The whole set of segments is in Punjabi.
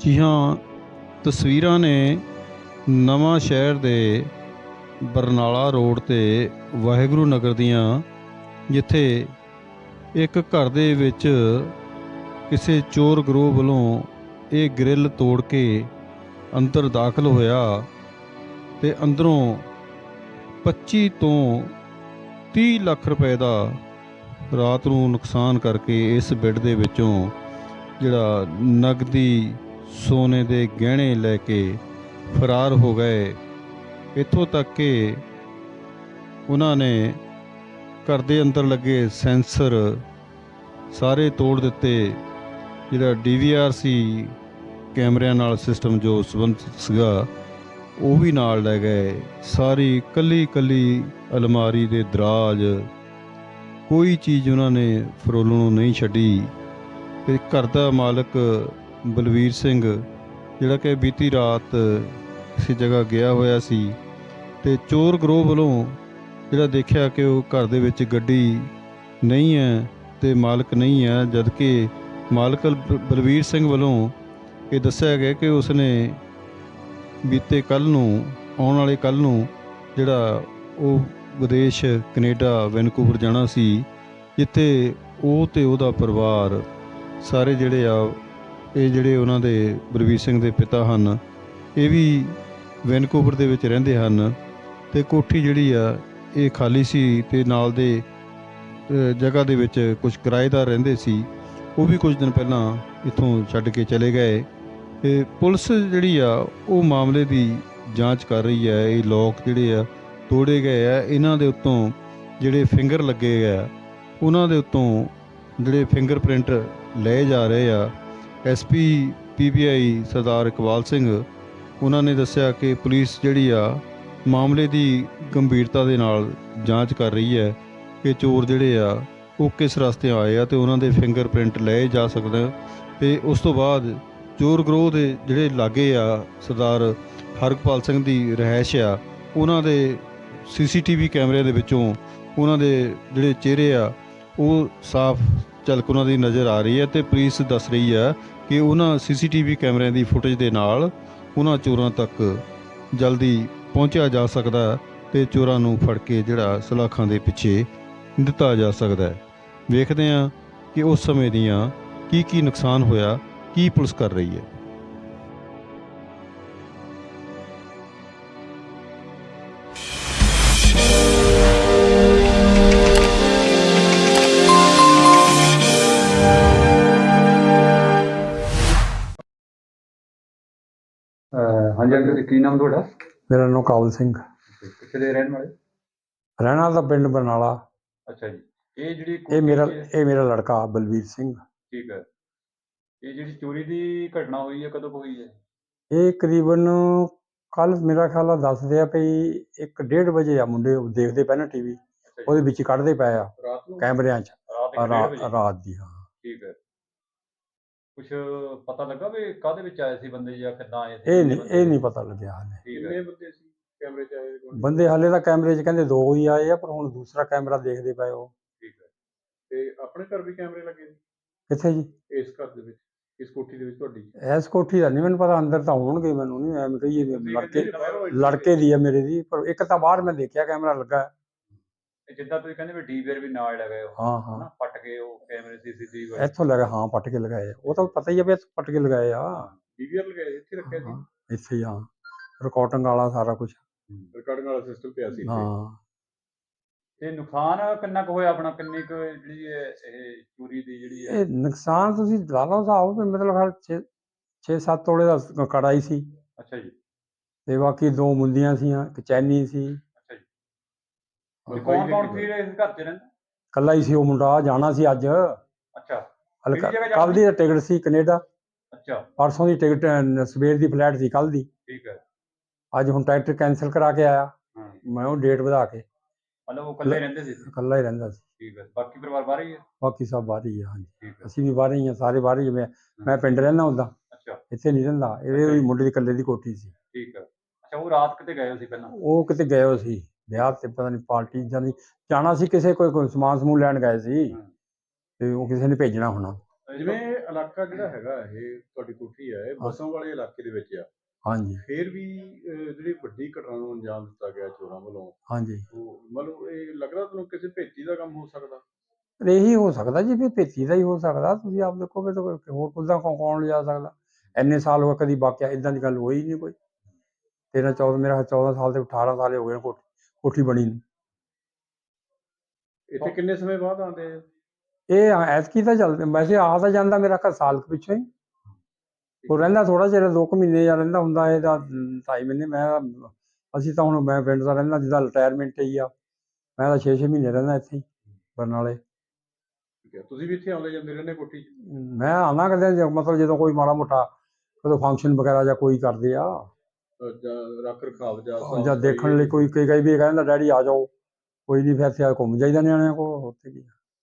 ਜੀ ਹਾਂ, ਤਸਵੀਰਾਂ ਨੇ ਨਵਾਂ ਸ਼ਹਿਰ ਦੇ ਬਰਨਾਲਾ ਰੋਡ ਤੇ ਵਾਹਿਗੁਰੂ ਨਗਰ ਦੀਆਂ, ਜਿੱਥੇ ਇੱਕ ਘਰ ਦੇ ਵਿੱਚ ਕਿਸੇ ਚੋਰ ਗਰੋਹ ਵੱਲੋਂ ਇਹ ਗ੍ਰਿਲ ਤੋੜ ਕੇ ਅੰਦਰ ਦਾਖਲ ਹੋਇਆ ਤੇ ਅੰਦਰੋਂ 25 ਤੋਂ 30 ਲੱਖ ਰੁਪਏ ਦਾ ਰਾਤ ਨੂੰ ਨੁਕਸਾਨ ਕਰਕੇ ਇਸ ਬਿੱਡ ਦੇ ਵਿੱਚੋਂ ਜਿਹੜਾ ਨਗਦੀ ਸੋਨੇ ਦੇ ਗਹਿਣੇ ਲੈ ਕੇ ਫਰਾਰ ਹੋ ਗਏ। ਇੱਥੋਂ ਤੱਕ ਕਿ ਉਹਨਾਂ ਨੇ ਘਰ ਦੇ ਅੰਦਰ ਲੱਗੇ ਸੈਂਸਰ ਸਾਰੇ ਤੋੜ ਦਿੱਤੇ ਜਿਹੜਾ ਡੀਵੀਆਰ ਸੀ ਕੈਮਰਿਆਂ ਨਾਲ ਸਿਸਟਮ ਜੋ ਸੰਬੰਧਿਤ ਸੀਗਾ, ਉਹ ਵੀ ਨਾਲ ਲੈ ਗਏ। ਸਾਰੀ ਕੱਲੀ ਕੱਲੀ ਅਲਮਾਰੀ ਦੇ ਦਰਾਜ, ਕੋਈ ਚੀਜ਼ ਉਹਨਾਂ ਨੇ ਫਰੋਲਣੋਂ ਨਹੀਂ ਛੱਡੀ। ਤੇ ਘਰ ਦਾ ਮਾਲਕ ਬਲਵੀਰ ਸਿੰਘ, ਜਿਹੜਾ ਕਿ ਬੀਤੀ ਰਾਤ ਕਿਸੇ ਜਗ੍ਹਾ ਗਿਆ ਹੋਇਆ ਸੀ ਤੇ ਚੋਰ ਗਰੋਹ ਵੱਲੋਂ ਜਿਹੜਾ ਦੇਖਿਆ ਕਿ ਉਹ ਘਰ ਦੇ ਵਿੱਚ ਗੱਡੀ ਨਹੀਂ ਹੈ ਤੇ ਮਾਲਕ ਨਹੀਂ ਹੈ ਜਦ ਕਿ ਮਾਲਕ ਬ- ਬਲਵੀਰ ਸਿੰਘ ਵੱਲੋਂ ਇਹ ਦੱਸਿਆ ਗਿਆ ਕਿ ਉਸਨੇ ਬੀਤੇ ਕੱਲ ਨੂੰ, ਆਉਣ ਵਾਲੇ ਕੱਲ ਨੂੰ ਜਿਹੜਾ ਉਹ ਵਿਦੇਸ਼ ਕੈਨੇਡਾ, ਵੈਨਕੂਵਰ ਜਾਣਾ ਸੀ, ਜਿੱਥੇ ਉਹ ਤੇ ਉਹਦਾ ਪਰਿਵਾਰ ਸਾਰੇ ਜਿਹੜੇ ਆ ਇਹ ਜਿਹੜੇ ਉਹਨਾਂ ਦੇ ਬਲਵੀਰ ਸਿੰਘ ਦੇ ਪਿਤਾ ਹਨ, ਇਹ ਵੀ ਵੈਨਕੂਵਰ ਦੇ ਵਿੱਚ ਰਹਿੰਦੇ ਹਨ ਤੇ ਕੋਠੀ ਜਿਹੜੀ ਆ, ਇਹ ਖਾਲੀ ਸੀ ਤੇ ਨਾਲ ਦੇ ਜਗ੍ਹਾ ਦੇ ਵਿੱਚ ਕੁਝ ਕਿਰਾਏਦਾਰ ਰਹਿੰਦੇ ਸੀ, ਉਹ ਵੀ ਕੁਝ ਦਿਨ ਪਹਿਲਾਂ ਇੱਥੋਂ ਛੱਡ ਕੇ ਚਲੇ ਗਏ ਤੇ ਪੁਲਿਸ ਜਿਹੜੀ ਆ, ਉਹ ਮਾਮਲੇ ਦੀ ਜਾਂਚ ਕਰ ਰਹੀ ਹੈ ਇਹ ਲੋਕ ਜਿਹੜੇ ਆ, ਤੋੜੇ ਗਏ ਆ, ਇਹਨਾਂ ਦੇ ਉੱਤੋਂ ਜਿਹੜੇ ਫਿੰਗਰ ਲੱਗੇ ਆ, ਉਹਨਾਂ ਦੇ ਉੱਤੋਂ ਜਿਹੜੇ ਫਿੰਗਰਪ੍ਰਿੰਟ ਲਏ ਜਾ ਰਹੇ ਆ ਐਸਪੀ ਪੀਬੀਆਈ ਸਰਦਾਰ ਇਕਬਾਲ ਸਿੰਘ, ਉਹਨਾਂ ਨੇ ਦੱਸਿਆ ਕਿ ਪੁਲਿਸ ਜਿਹੜੀ ਆ, ਮਾਮਲੇ ਦੀ ਗੰਭੀਰਤਾ ਦੇ ਨਾਲ ਜਾਂਚ ਕਰ ਰਹੀ ਹੈ ਕਿ ਚੋਰ ਜਿਹੜੇ ਆ, ਉਹ ਕਿਸ ਰਸਤੇ ਆਏ ਆ ਤੇ ਉਹਨਾਂ ਦੇ ਫਿੰਗਰਪ੍ਰਿੰਟ ਲਏ ਜਾ ਸਕਦੇ ਤੇ ਉਸ ਤੋਂ ਬਾਅਦ ਚੋਰ ਗਰੋਹ ਦੇ ਜਿਹੜੇ ਲਾਗੇ ਆ, ਸਰਦਾਰ ਹਰਕਪਾਲ ਸਿੰਘ ਦੀ ਰਹਿائش ਆ, ਉਹਨਾਂ ਦੇ ਸੀਸੀਟੀਵੀ ਕੈਮਰੇ ਦੇ ਵਿੱਚੋਂ ਉਹਨਾਂ ਦੇ ਜਿਹੜੇ ਚਿਹਰੇ ਆ, ਉਹ ਸਾਫ਼ ਝਲਕ ਉਹਨਾਂ ਦੀ ਨਜ਼ਰ ਆ ਰਹੀ ਹੈ ਤੇ ਪੁਲਿਸ ਦੱਸ ਰਹੀ ਹੈ ਕਿ ਉਹਨਾਂ ਸੀਸੀਟੀਵੀ ਕੈਮਰਿਆਂ ਦੀ ਫੁਟੇਜ ਦੇ ਨਾਲ ਉਹਨਾਂ ਚੋਰਾਂ ਤੱਕ ਜਲਦੀ ਪਹੁੰਚਿਆ ਜਾ ਸਕਦਾ ਹੈ ਤੇ ਚੋਰਾਂ ਨੂੰ ਫੜ ਕੇ ਜਿਹੜਾ ਸਲਾਖਾਂ ਦੇ ਪਿੱਛੇ ਦਿੱਤਾ ਜਾ ਸਕਦਾ ਹੈ। ਵੇਖਦੇ ਹਾਂ ਕਿ ਉਸ ਸਮੇਂ ਦੀਆਂ ਕੀ ਕੀ ਨੁਕਸਾਨ ਹੋਇਆ, ਕੀ ਪੁਲਿਸ ਕਰ ਰਹੀ ਹੈ। ਹਾਂਜੀ ਅੰਕਲ ਜੀ ਕੀ ਨਾਮ ਤੁਹਾਡਾ? ਮੇਰਾ ਨਾਮ ਕਾਬਲ ਸਿੰਘ। ਕਿੱਥੇ ਦੇ ਰਹਿਣ ਵਾਲੇ? ਰਹਿਣਾ ਦਾ ਪਿੰਡ ਬਰਨਾਲਾ। ਅੱਛਾ ਜੀ। ਇਹ ਜਿਹੜੀ ਇਹ ਮੇਰਾ ਇਹ ਮੇਰਾ ਲੜਕਾ ਬਲਵੀਰ ਸਿੰਘ। ਠੀਕ ਹੈ। ਇਹ ਜਿਹੜੀ ਚੋਰੀ ਦੀ ਘਟਨਾ ਹੋਈ ਹੈ ਕਦੋਂ ਹੋਈ ਹੈ? ਇਹ ਕਰੀਬਨ ਕੱਲ ਮੇਰਾ ਖਿਆਲ ਆ ਦੱਸਦੇ ਆ ਵੀ 1:30 ਵਜੇ ਆ ਮੁੰਡੇ ਦੇਖਦੇ ਨਾ ਟੀਵੀ ਉਹਦੇ ਵਿੱਚ ਕੱਢਦੇ ਪਏ ਆ ਕੈਮਰਿਆਂ 'ਚ। ਰਾਤ ਦੀ ਹੈ। ਕੁਝ ਪਤਾ ਲੱਗਾ ਵੀ ਕਾਹਦੇ ਵਿੱਚ ਆਏ ਸੀ ਬੰਦੇ ਜਾਂ ਕਿੱਦਾਂ ਆਏ ਸੀ? ਇਹ ਕਿੰਨੇ ਨਹੀਂ ਇਹ ਨਹੀਂ ਪਤਾ ਲੱਗਿਆ ਹਾਲੇ। ਠੀਕ ਹੈ। ਬੰਦੇ ਸੀ ਕੈਮਰੇ ਚ ਆਏ ਬੰਦੇ ਹਾਲੇ ਤਾਂ ਕੈਮਰੇ 'ਚ ਕਹਿੰਦੇ ਦੋ ਹੀ ਆਏ ਆ ਪਰ ਹੁਣ ਦੂਸਰਾ ਕੈਮਰਾ ਦੇਖਦੇ ਪਏ ਉਹ। ਠੀਕ ਹੈ। ਤੇ ਆਪਣੇ ਘਰ ਵੀ ਕੈਮਰੇ ਲੱਗੇ ਨੇ ਕਿੱਥੇ ਜੀ? ਇਸ ਘਰ ਦੇ ਵਿੱਚ ਇਸ ਕੋਠੀ ਦੇ ਵਿੱਚ ਤੁਹਾਡੀ? ਐਸ ਕੋਠੀ ਦਾ ਨਹੀਂ ਮੈਨੂੰ ਪਤਾ ਅੰਦਰ ਤਾਂ ਹੋਣਗੇ ਮੈਨੂੰ ਨਹੀਂ ਐਵੇਂ ਕਹੀਏ ਵੀ ਲੜਕੇ ਲੜਕੇ ਦੀ ਆ ਮੇਰੇ ਦੀ ਪਰ ਇੱਕ ਤਾਂ ਬਾਹਰ ਮੈਂ ਦੇਖਿਆ ਕੈਮਰਾ ਲੱਗਾ। ਹੈ। ਤੇ ਜਿੱਦਾਂ ਤੁਸੀਂ ਕਹਿੰਦੇ ਵੀ ਡੀਵੀਆਰ ਵੀ ਨਾਲ ਲਗਾਏ ਉਹ ਹਾਂ ਹਾਂ। ਹਨਾ ਪੱਟ ਕੇ ਉਹ ਕੈਮਰੇ ਸੀਸੀਟੀਵੀ ਇੱਥੋਂ ਲਗਾ ਹਾਂ ਪੱਟ ਕੇ ਲਗਾਏ ਆ। ਉਹ ਤਾਂ ਪਤਾ ਹੀ ਆ ਵੀ ਇੱਥੋਂ ਪੱਟ ਕੇ ਲਗਾਏ ਆ। ਡੀਵੀਆਰ ਲਗਾਏ ਇੱਥੇ ਰੱਖਿਆ ਸੀ। ਹਾਂ, ਇੱਥੇ ਹੀ ਹਾਂ ਰਿਕਾਰਡਿੰਗ ਵਾਲਾ ਸਾਰਾ ਕੁਝ ਰਿਕਾਰਡਿੰਗ ਵਾਲਾ ਸਿਸਟਮ ਪਿਆ ਸੀ ਇੱਥੇ। ਹਾਂ। ਤੇ ਨੁਕਸਾਨ ਕਿੰਨਾ ਕੁ ਹੋਇਆ ਆਪਣਾ? ਕਿੰਨੀ ਕੁ ਜਿਹੜੀ ਹੈ ਇਹ ਚੋਰੀ ਦੀ ਜਿਹੜੀ ਹੈ ਇਹ ਨੁਕਸਾਨ ਤੁਸੀਂ ਲਾ ਲਓ ਹਿਸਾਬ ਵੀ ਮਤਲਬ ਹਰ 6 6-7 ਤੋਲੇ ਦਾ ਕੜਾਈ ਸੀ। ਅੱਛਾ ਜੀ। ਤੇ ਬਾਕੀ ਦੋ ਮੁੰਦੀਆਂ ਸੀਆਂ ਇੱਕ ਚੈਨੀ ਸੀ। ਕੌਣ ਕੌਣ ਸੀ ਇਸ ਘਰ 'ਚ ਰਹਿੰਦੇ? ਕੱਲਾ ਹੀ ਸੀ ਉਹ ਮੁੰਡਾ ਜਾਣਾ ਸੀ ਅੱਜ। ਅੱਛਾ। ਹਲਕਾ ਕਿਹੜੀ ਜਗ੍ਹਾ ਕੱਲ ਦੀ ਟਿਕਟ ਸੀ ਕੈਨੇਡਾ। ਅੱਛਾ। ਪਰਸੋਂ ਦੀ ਟਿਕਟ ਅਹ, ਸਵੇਰ ਦੀ ਫਲਾਈਟ ਸੀ ਕੱਲ ਦੀ। ਠੀਕ ਹੈ। ਅੱਜ ਹੁਣ ਟਿਕਟ ਕੈਨਸਲ ਕਰਾ ਕੇ ਆਇਆ। ਹਾਂ। ਮੈਂ ਉਹ ਡੇਟ ਵਧਾ ਕੇ। ਮਤਲਬ ਉਹ ਇਕੱਲੇ ਰਹਿੰਦੇ ਸੀ? ਇਕੱਲਾ ਹੀ ਰਹਿੰਦਾ ਸੀ। ਠੀਕ ਹੈ। ਬਾਕੀ ਪਰਿਵਾਰ ਬਾਹਰ ਹੀ ਹੈ? ਬਾਕੀ ਸਭ ਬਾਹਰ ਹੀ ਆ ਹਾਂਜੀ। ਠੀਕ ਹੈ। ਅਸੀਂ ਵੀ ਬਾਹਰ ਹੀ ਆ ਸਾਰੇ ਬਾਹਰ ਹੀ ਆ। ਮੈਂ ਮੈਂ ਪਿੰਡ ਰਹਿੰਦਾ ਹੁੰਦਾ। ਅੱਛਾ। ਇੱਥੇ ਨਹੀਂ ਰਹਿੰਦਾ। ਇਹ ਵੀ। ਮੁੰਡੇ ਦੀ ਇਕੱਲੇ ਦੀ ਕੋਠੀ ਸੀ। ਠੀਕ ਹੈ। ਅੱਛਾ ਉਹ ਰਾਤ ਕਿਤੇ ਗਏ ਸੀ ਪਹਿਲਾਂ? ਉਹ ਕਿਤੇ ਗਏ ਸੀ। ਵਿਆਹ ਤੇ ਪਤਾ ਨਹੀਂ ਪਾਰਟੀ ਜਾਂ ਨਹੀਂ ਜਾਣਾ ਸੀ ਕਿਸੇ ਕੋਈ ਕੋਈ ਸਮਾਨ ਸਮੂਹ ਲੈਣ ਗਏ ਸੀ। ਤੇ ਉਹ ਕਿਸੇ ਨੇ ਭੇਜਣਾ ਹੋਣਾ। ਜਿਵੇਂ ਇਲਾਕਾ ਜਿਹੜਾ ਹੈਗਾ ਇਹ ਤੁਹਾਡੀ ਕੋਠੀ ਹੈ ਇਹ ਬਸੋਂ ਵਾਲੇ ਇਲਾਕੇ ਦੇ ਵਿੱਚ ਆ। ਹਾਂਜੀ। ਫਿਰ ਵੀ ਜਿਹੜੀ ਵੱਡੀ ਘਟਨਾ ਨੂੰ ਅੰਜਾਮ ਦਿੱਤਾ ਗਿਆ ਚੋਰਾਂ ਵੱਲੋਂ ਹਾਂਜੀ। ਉਹ ਮਤਲਬ ਇਹ ਲੱਗਦਾ ਤੁਹਾਨੂੰ ਕਿਸੇ ਭੇਤੀ ਦਾ ਕੰਮ ਹੋ ਸਕਦਾ? ਇਹੀ ਹੋ ਸਕਦਾ ਜੀ ਵੀ ਭੇਤੀ ਦਾ ਹੀ ਹੋ ਸਕਦਾ। ਤੁਸੀਂ ਆਪ ਦੇਖੋ ਵੀ ਤਾਂ ਕੋਈ ਹੋਰ ਕੁੱਦਾਂ ਕੌਣ ਕੌਣ ਲਿਜਾ ਸਕਦਾ? ਇੰਨੇ ਸਾਲ ਹੋ ਗਏ ਕਦੀ ਵਾਕਿਆ ਇਦਾਂ ਦੀ ਗੱਲ ਹੋਈ ਨਹੀਂ ਕੋਈ। 13 14 ਮੇਰਾ 14 ਸਾਲ ਤੇ 18 ਸਾਲ ਹੋ ਗਏ ਕੋਠੀ। ਕੋਠੀ ਬਣੀ ਨੂੰ। ਇੱਥੇ ਕਿੰਨੇ ਸਮੇਂ ਬਾਅਦ ਆਉਂਦੇ ਆ? ਇਹ ਐਤਕੀ ਤਾਂ ਚੱਲਦੇ ਵੈਸੇ ਆ ਤਾਂ ਜਾਂਦਾ ਮੇਰਾ ਘਰ ਸਾਲ ਕੁ ਪਿੱਛੋਂ ਹੀ। ਉਹ ਰਹਿੰਦਾ ਥੋੜਾ ਚਿਰ ਦੋ ਕੁ ਮਹੀਨੇ ਜਾਂ ਰਹਿੰਦਾ ਹੁੰਦਾ ਇਹਦਾ ਢਾਈ ਮਹੀਨੇ ਮੈਂ ਅਸੀਂ ਤਾਂ ਹੁਣ ਮੈਂ ਪਿੰਡ ਦਾ ਰਹਿੰਦਾ ਜਿੱਦਾਂ ਰਿਟਾਇਰਮੈਂਟ ਹੀ ਆ। ਮੈਂ ਤਾਂ 6-6 ਮਹੀਨੇ ਰਹਿੰਦਾ ਇੱਥੇ ਹੀ ਬਰਨਾਲੇ। ਠੀਕ ਹੈ ਤੁਸੀਂ ਵੀ ਇੱਥੇ ਆਉਂਦੇ ਜਾਂਦੇ ਰਹਿੰਦੇ ਕੋਠੀ 'ਚ? ਮੈਂ ਆਉਣਾ ਕਦੇ ਜੇ- ਮਤਲਬ ਜਦੋਂ ਕੋਈ ਮਾੜਾ ਮੋਟਾ ਕਦੋਂ ਫੰਕਸ਼ਨ ਵਗੈਰਾ ਜਾਂ ਕੋਈ ਕਰਦੇ ਆ। ਜਾਂ ਰੱਖ ਰਖਾਵ ਜਾਂ ਸਾਫ਼ ਜਾਂ ਦੇਖਣ ਲਈ ਕੋਈ ਕਈ ਕਈ ਵੀ ਕਹਿੰਦਾ ਡੈਡੀ ਆ ਜਾਓ ਕੋਈ ਨਹੀਂ ਫਿਰ ਇੱਥੇ ਘੁੰਮ ਜਾਈਦਾ ਨਿਆਣਿਆਂ ਕੋਲ ਉੱਥੇ ਕੀ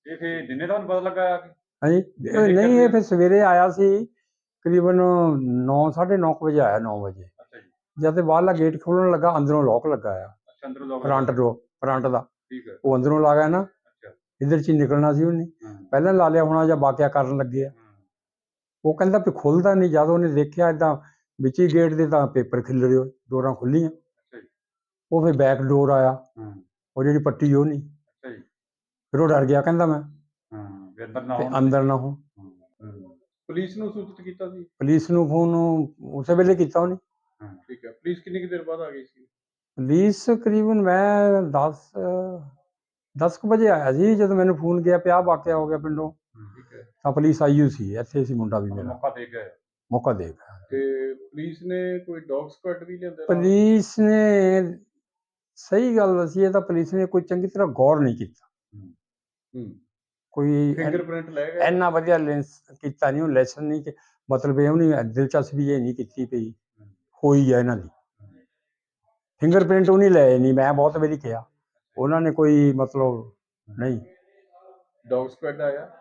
ਇਹ ਫਿਰ ਦਿਨੇ ਤੁਹਾਨੂੰ ਪਤਾ ਲੱਗਾ ਕਿ? ਹਾਂਜੀ ਇਹ ਨਹੀਂ ਇਹ ਫਿਰ ਸਵੇਰੇ ਆਇਆ ਸੀ ਕਰੀਬਨ 9 9:30 ਵਜੇ ਆਇਆ 9 ਵਜੇ। ਅੱਛਾ ਜੀ। ਜਦ ਤੇ ਬਾਹਰਲਾ ਗੇਟ ਖੋਲਣ ਲੱਗਾ ਅੰਦਰੋਂ ਲੋਕ ਲੱਗਾ ਆ। ਅੱਛਾ ਅੰਦਰ ਲੋਕ ਫਰੰਟ ਡੋ ਫਰੰਟ ਦਾ। ਠੀਕ ਹੈ। ਉਹ ਅੰਦਰੋਂ ਲਾ ਗਿਆ ਨਾ। ਅੱਛਾ। ਇੱਧਰ ਚ ਹੀ ਨਿਕਲਣਾ ਸੀ ਉਹਨੇ। ਪਹਿਲਾਂ ਲਾ ਲਿਆ ਹੋਣਾ ਜਾਂ ਵਾਕਿਆ ਕਰਨ ਲੱਗੇ ਆ। ਉਹ ਕਹਿੰਦਾ ਵੀ ਖੁੱਲਦਾ ਨਹੀਂ ਜਦ ਉਹਨੇ ਦੇਖਿਆ ਇਦਾਂ ਵਿੱਚ ਹੀ ਗੇਟ ਦੇ ਤਾਂ ਪੇਪਰ ਖਿਲ ਰਹੇ ਹੋਏ ਡੋਰਾਂ ਖੁੱਲੀਆਂ ਜੀ। ਉਹ ਫਿਰ ਬੈਕ ਡੋਰ ਆਇਆ। ਹਾਂ। ਉਹ ਜਿਹੜੀ ਪੱਟੀ ਉਹ ਨਹੀਂ। ਜੀ। ਫਿਰ ਉਹ ਡਰ ਗਿਆ ਕਹਿੰਦਾ ਮੈਂ। ਹਾਂ ਵੀ ਅੰਦਰ ਨਾ ਤੇ ਆਉਣ ਅੰਦਰ ਨਾ ਹੋ। ਪੁਲਿਸ ਨੂੰ ਸੂਚਿਤ ਕੀਤਾ ਸੀ? ਪੁਲਿਸ ਨੂੰ ਫੋਨ ਉਸੇ ਵੇਲੇ ਕੀਤਾ ਉਹਨੇ। ਹਾਂ ਠੀਕ ਹੈ। ਪੁਲਿਸ ਕਿੰਨੀ ਕੁ ਦੇਰ ਬਾਅਦ ਆ ਗਈ ਸੀ? ਪੁਲਿਸ ਕਰੀਬਨ ਮੈਂ 10 10 ਕੁ ਵਜੇ ਆਇਆ ਸੀ ਜਦੋਂ ਮੈਨੂੰ ਫੋਨ ਗਿਆ ਪਿਆ ਵਾਕਿਆ ਹੋ ਗਿਆ ਪਿੰਡੋਂ। ਠੀਕ ਹੈ। ਤਾਂ ਪੁਲਿਸ ਆਈ ਹੋਈ ਸੀ ਇੱਥੇ ਸੀ ਮੁੰਡਾ ਵੀ ਮੇਰਾ। ਮੌਕਾ ਦੇ ਗਏ ਮੌਕਾ ਦੇਖ। ਤੇ ਪੁਲਿਸ ਨੇ ਕੋਈ ਡੌਗ ਸਕੁਐਡ ਵੀ ਲਿਆਂਦਾ? ਪੁਲਿਸ ਨੇ ਸਹੀ ਗੱਲ ਦੱਸੀ ਇਹ ਤਾਂ ਪੁਲਿਸ ਨੇ ਕੋਈ ਚੰਗੀ ਤਰ੍ਹਾਂ ਗੌਰ ਨਹੀਂ ਕੀਤਾ। ਹੂੰ ਕੋਈ ਫਿੰਗਰਪ੍ਰਿੰਟ ਲੈ ਗਏ? ਇੰਨਾ ਵਧੀਆ ਲੈਂਸ ਕੀਤਾ ਨਹੀਂ ਉਹ ਲੈਸਨ ਨਹੀਂ ਕਿ ਮਤਲਬ ਇਹ ਉਹਨੇ ਦਿਲਚਸਪੀ ਇਹ ਨਹੀਂ ਕੀਤੀ ਪਈ ਹੋਈ ਹੈ ਇਹਨਾਂ ਦੀ। ਫਿੰਗਰਪ੍ਰਿੰਟ ਉਹ ਨਹੀਂ ਲਏ ਨਹੀਂ ਮੈਂ ਬਹੁਤ ਵਾਰੀ ਕਿਹਾ। ਉਹਨਾਂ ਨੇ ਕੋਈ ਮਤਲਬ ਨਹੀਂ। ਡੌਗ ਸਕੁਐਡ ਆਇਆ?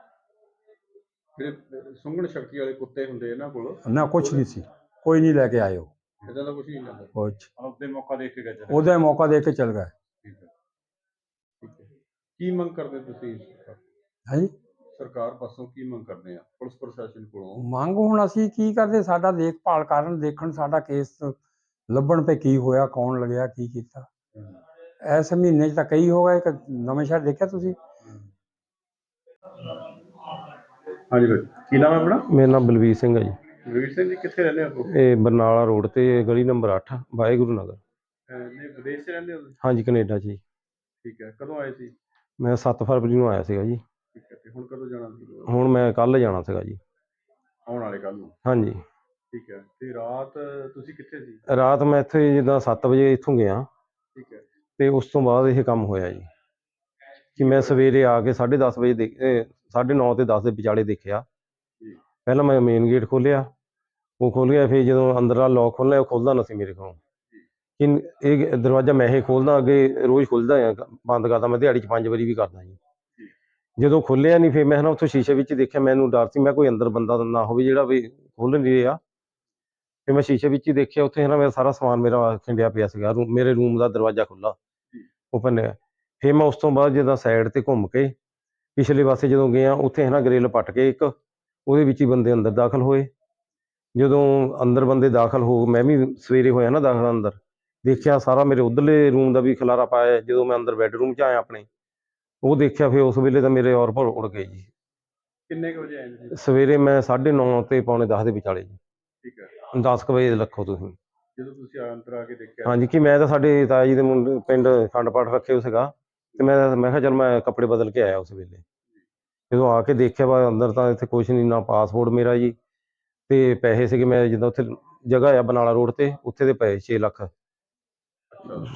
ਜਿਹੜੇ ਸੁੰਘਣ ਸ਼ਕਤੀ ਵਾਲੇ ਕੁੱਤੇ ਹੁੰਦੇ ਇਹਨਾਂ ਕੋਲ। ਨਾ ਕੁਝ ਨਹੀਂ ਸੀ। ਕੋਈ ਨਹੀਂ ਲੈ ਕੇ ਆਏ ਉਹ ਇਦਾਂ ਦਾ ਕੁਝ ਨਹੀਂ ਲੈਂਦਾ ਕੁਛ। ਉਹਦੇ ਮੌਕਾ ਦੇ ਕੇ ਗਏ ਚਲੇ ਉਹਦਾ ਮੌਕਾ ਦੇ ਕੇ ਚਲ ਗਏ। ਠੀਕ ਹੈ। ਠੀਕ ਹੈ। ਕੀ ਮੰਗ ਕਰਦੇ ਤੁਸੀਂ ਸਰਕਾਰ- ਹਾਂਜੀ ਸਰਕਾਰ ਪਾਸੋਂ ਕੀ ਮੰਗ ਕਰਦੇ ਆ? ਪੁਲਿਸ ਪ੍ਰਸ਼ਾਸਨ ਕੋਲੋਂ? ਮੰਗ ਹੁਣ ਅਸੀਂ ਕੀ ਕਰਦੇ? ਸਾਡਾ ਦੇਖਭਾਲ ਕਰਨ ਦੇਖਣ ਸਾਡਾ ਕੇਸ ਲੱਭਣ ਤੇ ਕੀ ਹੋਇਆ ਕੌਣ ਲੱਗਿਆ ਕੀ ਕੀਤਾ। ਇਸ ਮਹੀਨੇ 'ਚ ਤਾਂ ਕਈ ਹੋ ਗਏ। ਇੱਕ ਨਵੇਂ ਸ਼ਹਿਰ ਦੇਖਿਆ ਤੁਸੀਂ? ਹਾਂਜੀ ਭਾਈ ਕੀ ਨਾਮ ਹੈ ਆਪਣਾ? ਮੇਰਾ ਨਾਮ ਬਲਵੀਰ ਸਿੰਘ ਹੈ ਜੀ। ਰਵੀਰ ਸਿੰਘ ਜੀ ਕਿੱਥੇ ਰਹਿੰਦੇ ਹੋ ਇਹ ਬਰਨਾਲਾ ਰੋਡ ਤੇ ਗਲੀ ਨੰਬਰ 8 ਵਾਹਿਗੁਰੂ ਨਗਰ। ਅਹ ਨਹੀਂ ਵਿਦੇਸ਼ 'ਚ ਰਹਿੰਦੇ ਹੋ ਤੁਸੀਂ? ਹਾਂਜੀ ਕੈਨੇਡਾ 'ਚ ਜੀ। ਠੀਕ ਹੈ ਕਦੋਂ ਆਏ ਸੀ? ਮੈਂ 7 ਫਰਵਰੀ ਨੂੰ ਆਇਆ ਸੀਗਾ ਜੀ। ਠੀਕ ਹੈ ਤੇ ਹੁਣ ਕਦੋਂ ਜਾਣਾ ਸੀ? ਹੁਣ ਮੈਂ ਕੱਲ ਜਾਣਾ ਸੀਗਾ ਜੀ। ਆਉਣ ਵਾਲੇ ਕੱਲ ਨੂੰ? ਹਾਂਜੀ। ਠੀਕ ਹੈ ਤੇ ਰਾਤ ਤੁਸੀਂ ਕਿੱਥੇ ਸੀ? ਰਾਤ ਮੈਂ ਇੱਥੇ ਜਿੱਦਾਂ 7 ਵਜੇ ਇੱਥੋਂ ਗਿਆ। ਠੀਕ ਹੈ। ਤੇ ਉਸ ਤੋਂ ਬਾਅਦ ਇਹ ਕੰਮ ਹੋਇਆ ਜੀ। ਕਿ ਮੈਂ ਸਵੇਰੇ ਆ ਕੇ 10:30 ਵਜੇ ਦੇਖ 9:30 ਤੇ 10 ਦੇ ਵਿਚਾਲੇ ਦੇਖਿਆ। ਪਹਿਲਾਂ ਮੈਂ ਮੇਨ ਗੇਟ ਖੋਲ੍ਹਿਆ। ਉਹ ਖੋਲ੍ਹ ਗਿਆ ਫਿਰ ਜਦੋਂ ਅੰਦਰਲਾ ਲੋਕ ਖੋਲ੍ਹਿਆ ਉਹ ਖੁੱਲਦਾ ਨਾ ਸੀ ਮੇਰੇ ਕੋਲੋਂ। ਕਿ ਇਹ ਦਰਵਾਜ਼ਾ ਮੈਂ ਹੀ ਖੋਲਦਾ ਅੱਗੇ ਰੋਜ਼ ਖੁੱਲਦਾ ਆ ਬੰਦ ਕਰਦਾ ਮੈਂ ਦਿਹਾੜੀ 'ਚ ਪੰਜ ਵਾਰੀ ਵੀ ਕਰਦਾ ਜੀ। ਜਦੋਂ ਖੋਲ੍ਹਿਆ ਨਹੀਂ ਫਿਰ ਮੈਂ ਨਾ ਉੱਥੋਂ ਸ਼ੀਸ਼ੇ ਵਿੱਚ ਦੇਖਿਆ ਮੈਨੂੰ ਡਰ ਸੀ ਮੈਂ ਕੋਈ ਅੰਦਰ ਬੰਦਾ ਨਾ ਹੋਵੇ ਜਿਹੜਾ ਵੀ ਖੋਲ੍ਹ ਨਹੀਂ ਰਿਹਾ। ਫਿਰ ਮੈਂ ਸ਼ੀਸ਼ੇ ਵਿੱਚ ਹੀ ਦੇਖਿਆ ਉੱਥੇ ਨਾ ਮੇਰਾ ਸਾਰਾ ਸਮਾਨ ਮੇਰਾ ਖਿੰਡਿਆ ਪਿਆ ਸੀਗਾ ਮੇਰੇ ਰੂਮ ਦਾ ਦਰਵਾਜ਼ਾ ਖੁੱਲਾ ਓਪਨ ਹੈ ਫਿਰ ਮੈਂ ਉਸ ਤੋਂ ਬਾਅਦ ਜਦੋਂ ਸਾਈਡ ਤੇ ਘੁੰਮ ਕੇ ਪਿਛਲੇ ਪਾਸੇ ਜਦੋਂ ਗਿਆ ਉੱਥੇ ਹੈ ਨਾ ਗ੍ਰਿਲ ਪੱਟ ਕੇ ਇੱਕ ਉਹਦੇ ਵਿੱਚ ਹੀ ਬੰਦੇ ਅੰਦਰ ਦਾਖਲ ਹੋਏ। ਜਦੋਂ ਅੰਦਰ ਬੰਦੇ ਦਾਖਲ ਹੋ ਮੈਂ ਵੀ ਸਵੇਰੇ ਹੋਇਆ ਨਾ ਦਾਖਲ ਅੰਦਰ ਦੇਖਿਆ ਸਾਰਾ ਮੇਰੇ ਉਧਰਲੇ ਰੂਮ ਦਾ ਵੀ ਖਲਾਰਾ ਪਾਇਆ। ਜਦੋਂ ਮੈਂ ਅੰਦਰ ਬੈੱਡਰੂਮ 'ਚ ਆਇਆ ਆਪਣੇ। ਉਹ ਦੇਖਿਆ ਫਿਰ ਉਸ ਵੇਲੇ ਤਾਂ ਮੇਰੇ ਔਰ ਭਰ ਉੜ ਗਏ ਜੀ। ਕਿੰਨੇ ਕੁ ਵਜੇ ਆਏ ਸੀ ਸਵੇਰੇ ਮੈਂ 9:30 ਤੇ ਪੌਣੇ 10 ਦੇ ਵਿਚਾਲੇ ਜੀ। ਠੀਕ ਹੈ। 10 ਕੁ ਵਜੇ ਰੱਖੋ ਤੁਸੀਂ। ਜਦੋਂ ਤੁਸੀਂ ਅੰਦਰ ਆ ਕੇ ਦੇਖਿਆ? ਹਾਂਜੀ ਕਿ ਮੈਂ ਤਾਂ ਸਾਡੇ ਤਾਇਆ ਜੀ ਦੇ ਮੁੰਡੇ ਪਿੰਡ ਖੰਡ ਪਾਠ ਰੱਖੇ ਹੋ ਸੀਗਾ। ਤੇ ਮੈਂ ਮੈਂ ਕਿਹਾ ਚਲ ਮੈਂ ਕੱਪੜੇ ਬਦਲ ਕੇ ਆਇਆ ਉਸ ਵੇਲੇ। ਜਦੋਂ ਆ ਕੇ ਦੇਖਿਆ ਵਾ ਅੰਦਰ ਤਾਂ ਇੱਥੇ ਕੁਛ ਨਹੀਂ ਨਾ ਪਾਸਪੋਰਟ ਮੇਰਾ ਜੀ ਤੇ ਪੈਸੇ ਸੀਗੇ ਮੈਂ ਜਿੱਦਾਂ ਉੱਥੇ ਜਗ੍ਹਾ ਆ ਬਨਾਲਾ ਰੋਡ ਤੇ ਉੱਥੇ ਦੇ ਪਏ 6 ਲੱਖ।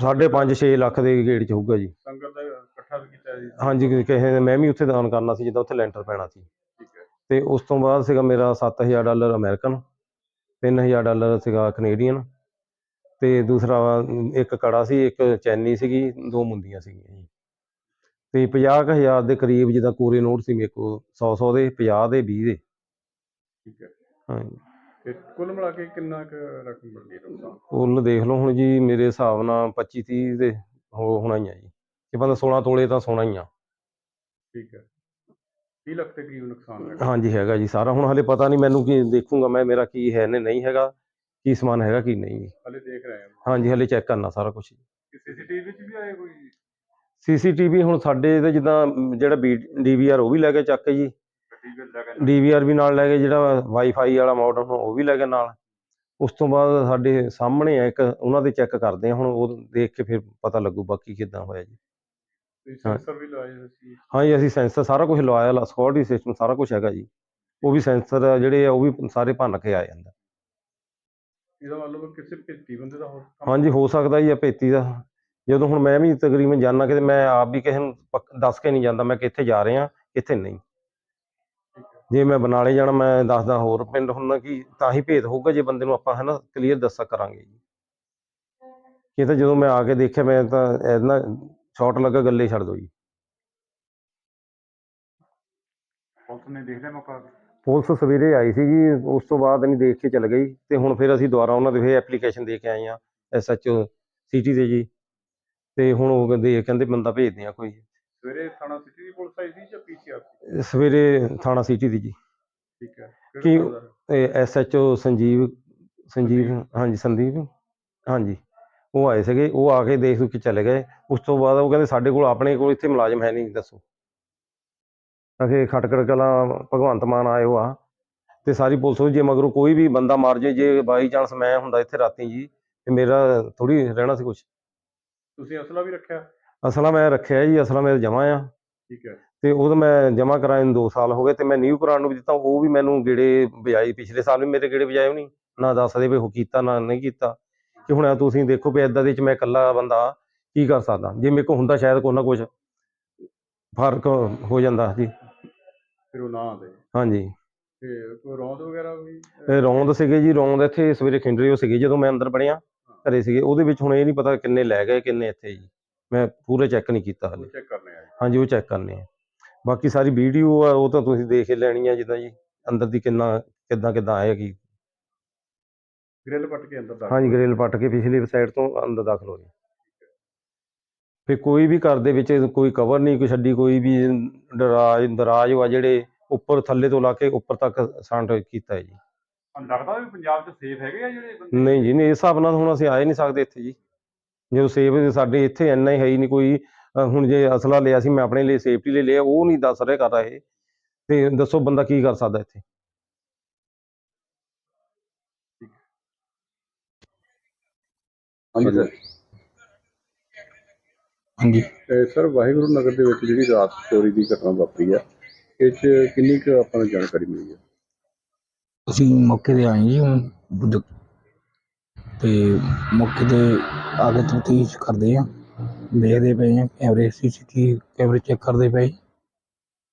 ਸਾਢੇ ਪੰਜ 6 ਲੱਖ ਦੇ ਗੇੜ ਚ ਹੋਊਗਾ ਜੀ। ਸੰਗਤ ਦਾ ਇਕੱਠਾ ਵੀ ਕੀਤਾ ਜੀ। ਹਾਂਜੀ ਕਿਸੇ ਨੇ ਮੈਂ ਵੀ ਉੱਥੇ ਦਾਨ ਕਰਨਾ ਸੀ ਜਿੱਦਾਂ ਉੱਥੇ ਲੈਂਟਰ ਪੈਣਾ ਸੀ। ਤੇ ਉਸ ਤੋਂ ਬਾਅਦ ਸੀਗਾ ਮੇਰਾ 7000 ਡਾਲਰ ਅਮਰੀਕਨ 3000 ਡਾਲਰ ਸੀਗਾ ਕੈਨੇਡੀਅਨ ਤੇ ਦੂਸਰਾ ਇੱਕ ਕੜਾ ਸੀ ਇੱਕ ਚੈਨੀ ਸੀਗੀ ਦੋ ਮੁੰਦੀਆਂ ਸੀਗੀਆਂ ਜੀ। ਤੇ 50000 ਦੇ ਕਰੀਬ ਜਿੱਦਾਂ ਕੋਰੇ ਨੋਟ ਸੀ ਮੇਰੇ ਕੋਲ 100 100 ਦੇ 50 ਦੇ 20 ਦੇ। ਠੀਕ ਹੈ। ਹਾਂਜੀ। ਤੇ ਕੁੱਲ ਮਿਲਾ ਕੇ ਕਿੰਨਾ ਕੁ ਰਕਮ ਬਣਦੀ ਹੈ ਨੁਕਸਾਨ? ਕੁੱਲ ਦੇਖ ਲਓ ਹੁਣ ਜੀ ਮੇਰੇ ਹਿਸਾਬ ਨਾਲ 25 30 ਦੇ ਹੋ- ਹੋਣਾ ਹੀ ਆ ਜੀ। ਜੇ ਬੰਦਾ 16 ਤੋਲੇ ਤਾਂ ਸੋਨਾ ਹੀ ਆ। ਠੀਕ ਹੈ। 30 ਲੱਖ ਦੇ ਕਰੀਬ ਨੁਕਸਾਨ ਹੈਗਾ? ਹਾਂਜੀ ਹੈਗਾ ਜੀ ਸਾਰਾ। ਹੁਣ ਹਲੇ ਪਤਾ ਨਹੀਂ ਮੈਨੂੰ ਕੀ ਦੇਖੂੰਗਾ ਮੈਂ ਮੇਰਾ ਕੀ ਹੈ ਨੇ ਨਹੀਂ ਹੈਗਾ ਕੀ ਸਮਾਨ ਹੈਗਾ ਕੀ ਨਹੀਂ। ਹਲੇ ਦੇਖ ਰਹੇ ਹਾਂ। ਹਾਂਜੀ ਹਲੇ ਚੈੱਕ ਕਰਨਾ ਸਾਰਾ ਕੁਝ ਸੀਸੀਟੀਵੀ ਵਿੱਚ ਵੀ ਆਏ ਕੋਈ? ਸੀਸੀਟੀਵੀ ਹੁਣ ਸਾਡੇ ਤੇ ਜਿੱਦਾਂ ਜਿਹੜਾ ਡੀਵੀਆਰ ਉਹ ਵੀ ਲੈ ਕੇ ਚੱਕ ਕੇ ਜੀ। ਕੇ ਡੀਵੀਆਰ ਵੀ ਨਾਲ ਲੈ ਗਏ ਜਿਹੜਾ ਵਾਈਫਾਈ ਵਾਲਾ ਮਾਡਲ ਉਹ ਵੀ ਲੈ ਗਏ ਨਾਲ। ਉਸ ਤੋਂ ਬਾਅਦ ਸਾਡੇ ਸਾਹਮਣੇ ਆ ਇੱਕ ਉਹਨਾਂ ਦੇ ਚੈੱਕ ਕਰਦੇ ਆ ਹੁਣ ਉਹ ਦੇਖ ਕੇ ਫਿਰ ਪਤਾ ਲੱਗੂ ਬਾਕੀ ਕਿੱਦਾਂ ਹੋਇਆ ਜੀ। ਹਾਂ। ਸੈਂਸਰ ਵੀ ਲਾਏ ਹੋਏ ਸੀ। ਹਾਂਜੀ ਅਸੀਂ ਸੈਂਸਰ ਸਾਰਾ ਕੁਝ ਲਵਾਇਆ ਲਾ ਸਿਕਿਉਰਿਟੀ ਸਿਸਟਮ ਸਾਰਾ ਕੁਝ ਹੈਗਾ ਜੀ। ਉਹ ਵੀ ਸੈਂਸਰ ਜਿਹੜੇ ਆ ਉਹ ਵੀ ਸਾਰੇ ਭੰਨ ਕੇ ਆ ਜਾਂਦਾ। ਇਹਦਾ ਮਤਲਬ ਕਿਸੇ ਭੇਤੀ ਬੰਦੇ ਦਾ ਹੋ ਹਾਂਜੀ ਹੋ ਸਕਦਾ ਜੀ ਆ ਭੇਤੀ ਦਾ। ਜਦੋਂ ਹੁਣ ਮੈਂ ਵੀ ਤਕਰੀਬਨ ਜਾਣਾ ਕਿਤੇ ਮੈਂ ਆਪ ਵੀ ਕਿਸੇ ਨੂੰ ਪੱਕ- ਦੱਸ ਕੇ ਨਹੀਂ ਜਾਂਦਾ ਮੈਂ ਕਿੱਥੇ ਜਾ ਰਿਹਾ ਕਿੱਥੇ ਨਹੀਂ। ਜੇ ਮੈਂ ਬਨਾਲੇ ਜਾਣਾ ਮੈਂ ਦੱਸਦਾ ਹੋਰ ਪਿੰਡ ਹੁੰਦਾ ਕਿ ਤਾਂ ਹੀ ਭੇਤ ਹੋਊਗਾ ਜੇ ਬੰਦੇ ਨੂੰ ਆਪਾਂ ਹੈ ਨਾ ਕਲੀਅਰ ਦੱਸਾ ਕਰਾਂਗੇ ਜੀ। ਇਹ ਤਾਂ ਜਦੋਂ ਮੈਂ ਆ ਕੇ ਦੇਖਿਆ ਮੈਂ ਤਾਂ ਐਨਾ ਸ਼ਾਰਟ ਲੱਗਾ ਗੱਲੇ ਛੱਡ ਦੋ ਜੀ। ਪੁਲਿਸ ਨੇ ਦੇਖ ਲਿਆ ਮੌਕਾ? ਪੁਲਿਸ ਸਵੇਰੇ ਆਈ ਸੀ ਜੀ ਉਸ ਤੋਂ ਬਾਅਦ ਨਹੀਂ ਦੇਖ ਕੇ ਚਲ ਗਈ ਤੇ ਹੁਣ ਫਿਰ ਅਸੀਂ ਦੁਬਾਰਾ ਉਹਨਾਂ ਦੇ ਫੇਰ ਐਪਲੀਕੇਸ਼ਨ ਦੇ ਕੇ ਆਏ ਆ ਐਸਐਚਓ ਸਿਟੀ ਦੇ ਜੀ। ਤੇ ਹੁਣ ਉਹ ਕਹਿੰਦੇ ਕਹਿੰਦੇ ਬੰਦਾ ਭੇਜਦੇ ਆ ਕੋਈ। ਸਵੇਰੇ ਥਾਣਾ ਸਿਟੀ ਦੀ ਪੁਲਿਸ ਆਈ ਸੀ ਜਾਂ ਪੀਸੀਆਰ ਸਵੇਰੇ ਥਾਣਾ ਸਿਟੀ ਦੀ ਜੀ। ਠੀਕ ਹੈ। ਕੀ-? ਐਸਐਚਓ ਸੰਜੀਵ ਸੰਜੀਵ ਹਾਂਜੀ ਸੰਦੀਪ। ਹਾਂਜੀ। ਉਹ ਆਏ ਸੀਗੇ ਉਹ ਆ ਕੇ ਦੇਖ ਦੁਖ ਕੇ ਚਲੇ ਗਏ। ਉਸ ਤੋਂ ਬਾਅਦ ਉਹ ਕਹਿੰਦੇ ਸਾਡੇ ਕੋਲ ਆਪਣੇ ਕੋਲ ਇੱਥੇ ਮੁਲਾਜ਼ਮ ਹੈ ਨਹੀਂ ਦੱਸੋ। ਅਖੇ ਖਟਕੜ ਕਲਾਂ ਭਗਵੰਤ ਮਾਨ ਆਏ ਹੋ ਆ ਤੇ ਸਾਰੀ ਪੁਲਿਸ ਜੇ ਮਗਰੋਂ ਕੋਈ ਵੀ ਬੰਦਾ ਮਾਰ ਜੇ ਜੇ ਬਾਈ ਚਾਂਸ ਮੈਂ ਹੁੰਦਾ ਇੱਥੇ ਰਾਤੀ ਜੀ ਤੇ ਮੇਰਾ ਥੋੜੀ ਰਹਿਣਾ ਸੀ ਕੁਛ। ਤੁਸੀਂ ਅਸਲਾ ਵੀ ਰੱਖਿਆ? ਅਸਲਾ ਮੈਂ ਰੱਖਿਆ ਜੀ ਅਸਲਾ ਮੇਰਾ ਜਮਾ ਆ। ਠੀਕ ਹੈ। ਤੇ ਉਹ ਤਾਂ ਮੈਂ ਜਮਾ ਕਰਾਏ ਨੂੰ 2 ਸਾਲ ਹੋ ਗਏ ਤੇ ਮੈਂ ਨਿਊ ਕਰਾਉਣ ਨੂੰ ਵੀ ਦਿੱਤਾ ਉਹ ਵੀ ਮੈਨੂੰ ਗੇੜੇ ਵਜਾਈ ਪਿਛਲੇ ਸਾਲ ਵੀ ਮੇਰੇ ਗੇੜੇ ਵਜਾਏ ਉਹ ਨਹੀਂ ਨਾ ਦੱਸਦੇ ਵੀ ਉਹ ਕੀਤਾ ਨਾ ਨਹੀਂ ਕੀਤਾ। ਕਿ ਹੁਣ ਤੁਸੀਂ ਦੇਖੋ ਵੀ ਇਦਾਂ ਦੇ ਚ ਮੈਂ ਇਕੱਲਾ ਬੰਦਾ ਕੀ ਕਰ ਸਕਦਾ? ਜੇ ਮੇਰੇ ਕੋਲ ਹੁੰਦਾ ਸ਼ਾਇਦ ਕੋਈ ਨਾ ਕੁਝ ਫ਼ਰਕ ਹੋ ਜਾਂਦਾ ਜੀ। ਫਿਰ ਉਹ ਨਾ ਆਦੇ ਹਾਂਜੀ। ਤੇ ਕੋਈ ਰੌਂਦ ਵਗੈਰਾ ਵੀ? ਇਹ ਰੌਂਦ ਸੀਗੇ ਜੀ ਰੌਂਦ ਇੱਥੇ ਸਵੇਰੇ ਖਿੰਡਰੇ ਹੋ ਸੀਗੇ ਜਦੋਂ ਮੈਂ ਅੰਦਰ ਬਣਿਆ। ਘਰੇ ਸੀਗੇ ਉਹਦੇ ਵਿੱਚ ਹੁਣ ਇਹ ਨਹੀਂ ਪਤਾ ਕਿੰਨੇ ਲੈ ਗਏ ਕਿੰਨੇ ਇੱਥੇ ਜੀ। ਮੈਂ ਪੂਰੇ ਚੈੱਕ ਨਹੀਂ ਕੀਤਾ ਹਲੇ। ਚੈੱਕ ਕਰਨੇ ਆ ਹਾਂਜੀ ਉਹ ਚੈੱਕ ਕਰਨੇ ਆ। ਬਾਕੀ ਸਾਰੀ ਵੀਡੀਓ ਆ ਉਹ ਤਾਂ ਤੁਸੀਂ ਦੇਖ ਹੀ ਲੈਣੀ ਆ ਜਿੱਦਾਂ ਜੀ ਅੰਦਰ ਦੀ ਕਿੰਨਾ ਕਿੱਦਾਂ ਕਿੱਦਾਂ ਆਏਗੀ ਗ੍ਰਿਲ ਪੱਟ ਕੇ ਅੰਦਰ ਦਾਖਲ ਹਾਂਜੀ ਗ੍ਰਿਲ ਪੱਟ ਕੇ ਪਿਛਲੀ ਸਾਈਡ ਤੋਂ ਅੰਦਰ ਦਾਖਲ ਹੋਏ ਫਿਰ ਕੋਈ ਵੀ ਘਰ ਦੇ ਵਿੱਚ ਕੋਈ ਕਵਰ ਨਹੀਂ ਕੋਈ ਛੱਡੀ ਕੋਈ ਵੀ ਦਰਾਜ ਦਰਾਜ ਵਾ ਜਿਹੜੇ ਉੱਪਰ ਥੱਲੇ ਤੋਂ ਲਾ ਕੇ ਉੱਪਰ ਤੱਕ ਸਾਂਟ ਕੀਤਾ ਹੈ ਜੀ। ਤੁਹਾਨੂੰ ਲੱਗਦਾ ਵੀ ਪੰਜਾਬ 'ਚ ਸੇਫ ਹੈਗੇ ਆ ਜਿਹੜੇ ਬੰਦੇ? ਨਹੀਂ ਜੀ ਨਹੀਂ ਇਸ ਹਿਸਾਬ ਨਾਲ ਹੁਣ ਅਸੀਂ ਆਏ ਨਹੀਂ ਸਕਦੇ ਇੱਥੇ ਜੀ। ਜਦੋਂ ਸੇਫ ਸਾਡੇ ਇੱਥੇ ਇੰਨਾ ਹੀ ਹੈ ਹੀ ਨਹੀਂ ਕੋਈ ਅਹ ਹੁਣ ਜੇ ਅਸਲਾ ਲਿਆ ਸੀ ਮੈਂ ਆਪਣੇ ਲਈ ਸੇਫਟੀ ਲਈ ਲਿਆ ਉਹ ਨਹੀਂ ਦੱਸ ਰਿਹਾ ਕਰ ਰਹੇ ਤੇ ਦੱਸੋ ਬੰਦਾ ਕੀ ਕਰ ਸਕਦਾ ਇੱਥੇ? ਹਾਂਜੀ ਸਰ। ਹਾਂਜੀ। ਸਰ ਵਾਹਿਗੁਰੂ ਨਗਰ ਦੇ ਵਿੱਚ ਜਿਹੜੀ ਰਾਤ ਚੋਰੀ ਦੀ ਘਟਨਾ ਵਾਪਰੀ ਆ ਇਹ 'ਚ ਕਿੰਨੀ ਕੁ ਆਪਾਂ ਨੂੰ ਜਾਣਕਾਰੀ ਮਿਲੀ ਹੈ ਅਸੀਂ ਮੌਕੇ ਤੇ ਆਏ ਜੀ ਹੁਣ ਬੁੱਧ ਤੇ ਮੌਕੇ ਤੇ ਆ ਕੇ ਤਫਤੀਸ਼ ਕਰਦੇ ਆ ਦੇਖਦੇ ਪਏ ਆ ਕੈਮਰੇ ਸੀਸੀਟੀਵੀ ਕੈਮਰੇ ਚੈੱਕ ਕਰਦੇ ਪਏ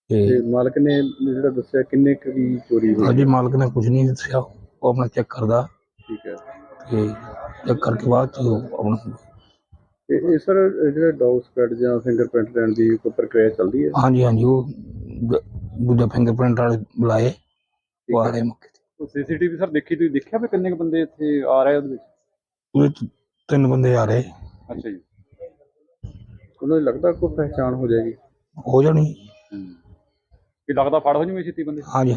ਤੇ ਤੇ ਮਾਲਕ ਨੇ ਜਿਹੜਾ ਦੱਸਿਆ ਕਿੰਨੇ ਕੁ ਦੀ ਚੋਰੀ ਹੋਈ? ਅਜੇ ਮਾਲਕ ਨੇ ਕੁਝ ਨਹੀਂ ਦੱਸਿਆ ਉਹ ਆਪਣਾ ਚੈੱਕ ਕਰਦਾ। ਠੀਕ ਹੈ। ਤੇ ਚੈੱਕ ਕਰਕੇ ਬਾਅਦ ਚ ਉਹ ਆਪਣਾ ਤੇ ਇਹ ਸਰ ਜਿਹੜਾ ਡੌਗ ਸਕੁਐਡ ਜਾਂ ਫਿੰਗਰਪ੍ਰਿੰਟ ਲੈਣ ਦੀ ਕੋਈ ਪ੍ਰਕਿਰਿਆ ਚੱਲਦੀ ਹੈ? ਹਾਂਜੀ ਹਾਂਜੀ ਉਹ ਦ- ਦੂਜਾ ਫਿੰਗਰਪ੍ਰਿੰਟ ਵਾਲੇ ਬੁਲਾਏ ਉਹ ਆ ਗਏ ਮੌਕੇ ਤੇ। ਸੀਸੀਟੀਵੀ ਸਰ ਦੇਖੀ ਤੁਸੀਂ ਦੇਖਿਆ ਵੀ ਕਿੰਨੇ ਕੁ ਬੰਦੇ ਇੱਥੇ ਆ ਰਹੇ ਉਹਦੇ ਵਿੱਚ? ਉਹਦੇ ਚ ਤਿੰਨ ਬੰਦੇ ਆ ਰਹੇ। ਅੱਛਾ ਜੀ। ਉਹਨਾਂ ਨੂੰ ਲੱਗਦਾ ਕੋਈ ਪਹਿਚਾਣ ਹੋ ਜਾਏਗੀ। ਹੋ ਜਾਣੀ। ਕੀ ਲੱਗਦਾ ਫੜ ਹੋ ਜੂਗੇ ਛੇਤੀ ਬੰਦੇ? ਹਾਂਜੀ।